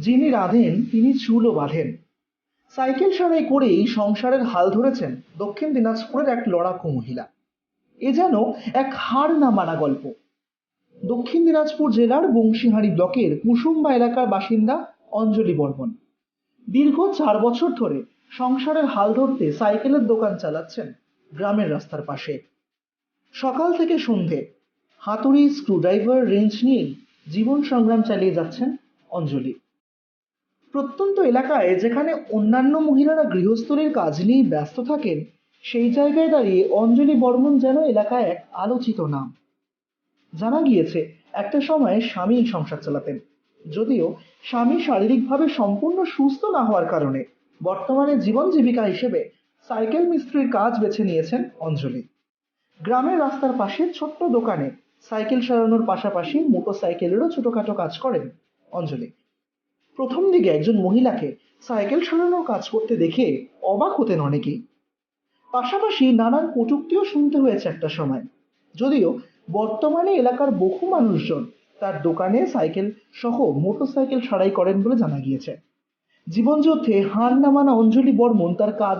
যিনি রাঁধেন, তিনি চুলও বাঁধেন। সাইকেল সারাই করেই সংসারের হাল ধরেছেন দক্ষিণ দিনাজপুরের এক লড়াকু মহিলা। এ যেন এক হার না মানা গল্প। দক্ষিণ দিনাজপুর জেলার বংশীহারি ব্লকের কুসুম্বা এলাকার বাসিন্দা অঞ্জলি বর্মন। দীর্ঘ চার বছর ধরে সংসারের হাল ধরতে সাইকেলের দোকান চালাচ্ছেন গ্রামের রাস্তার পাশে। সকাল থেকে সন্ধে হাতুড়ি স্ক্রুড্রাইভার রেঞ্জ নিয়েই জীবন সংগ্রাম চালিয়ে যাচ্ছেন অঞ্জলি। প্রত্যন্ত এলাকায় যেখানে অন্যান্য মহিলারা গৃহস্থলীর কাজ নিয়ে ব্যস্ত থাকেন, সেই জায়গায় দাঁড়িয়ে অঞ্জলি বর্মন যেন এলাকায় এক আলোচিত নাম। জানা গিয়েছে, একটা সময়ে স্বামী সংসার চালাতেন। যদিও স্বামী শারীরিকভাবে সম্পূর্ণ সুস্থ না হওয়ার কারণে বর্তমানে জীবন জীবিকা হিসেবে সাইকেল মিস্ত্রির কাজ বেছে নিয়েছেন অঞ্জলি। গ্রামের রাস্তার পাশে ছোট্ট দোকানে সাইকেল সারানোর পাশাপাশি মোটরসাইকেলেরও ছোটখাটো কাজ করেন অঞ্জলি। প্রথম দিকে একজন মহিলাকে সাইকেল সরানোর কাজ করতে দেখে অবাক হতেন অনেকেই পাশাপাশি নানান কটুক্তিও শুনতে হয়েছে একটা সময়। যদিও বর্তমানে এলাকার বহু মানুষজন তার দোকানে সাইকেল সহ মোটরসাইকেল সারাই করেন বলে জানা গিয়েছে। জীবনযুদ্ধে হার না মানা অঞ্জলি বর্মন তার কাজ